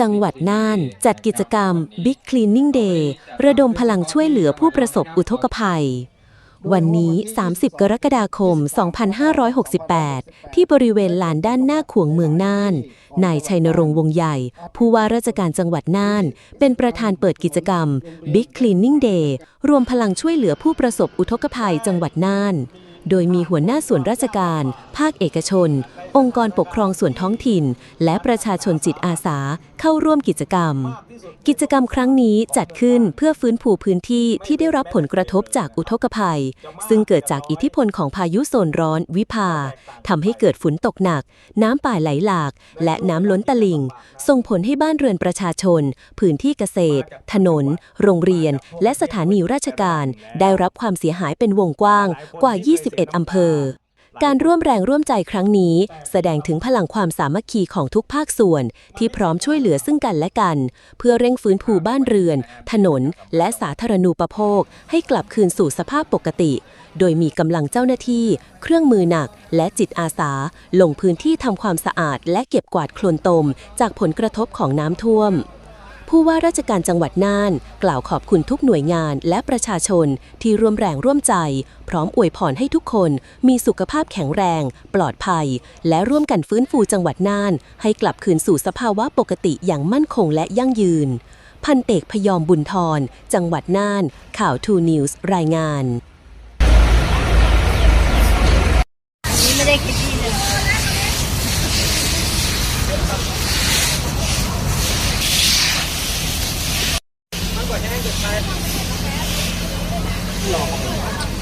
จังหวัดน่าน จัดกิจกรรม Big Cleaning Day ระดมพลังช่วยเหลือผู้ประสบอุทกภัย วันนี้ 30 กรกฎาคม 2568 ที่บริเวณลานด้านหน้าขวงเมืองน่าน นายชัยนรงค์วงใหญ่ ผู้ว่าราชการจังหวัดน่าน เป็นประธานเปิดกิจกรรม Big Cleaning Day รวมพลังช่วยเหลือผู้ประสบอุทกภัยจังหวัดน่านโดยมีหัวหน้าส่วนราชการภาคเอกชน องค์กรปกครองส่วนท้องถิ่น และประชาชนจิตอาสาเข้าร่วมกิจกรรม กิจกรรมครั้งนี้จัดขึ้นเพื่อฟื้นฟูพื้นที่ที่ได้รับผลกระทบจากอุทกภัย ซึ่งเกิดจากอิทธิพลของพายุโซนร้อนวิภาทำให้เกิดฝนตกหนัก น้ำป่าไหลหลาก และน้ำล้นตลิ่ง ส่งผลให้บ้านเรือนประชาชน พื้นที่เกษตร ถนน โรงเรียน และสถานีราชการ ได้รับความเสียหายเป็นวงกว้างกว่า 21 อำเภอ การร่วมแรงร่วมใจครั้งนี้ แสดงถึงพลังความสามัคคีของทุกภาคส่วน ที่พร้อมช่วยเหลือซึ่งกันและกัน เพื่อเร่งฟื้นฟูบ้านเรือน ถนน และสาธารณูปโภค ให้กลับคืนสู่สภาพปกติ โดยมีกำลังเจ้าหน้าที่ เครื่องมือหนัก และจิตอาสา ลงพื้นที่ทำความสะอาด และเก็บกวาดโคลนตม จากผลกระทบของน้ำท่วม ผู้ว่าราชการจังหวัดน่าน กล่าวขอบคุณทุกหน่วยงานและประชาชนที่ร่วมแรงร่วมใจ พร้อมอวยพรให้ทุกคน มีสุขภาพแข็งแรง ปลอดภัย และร่วมกันฟื้นฟูจังหวัดน่าน ให้กลับคืนสู่สภาวะปกติอย่างมั่นคงและยั่งยืน พันเอกพยอมบุญทรจังหวัดน่าน ข่าวทูนิวส์รายงาน หลอก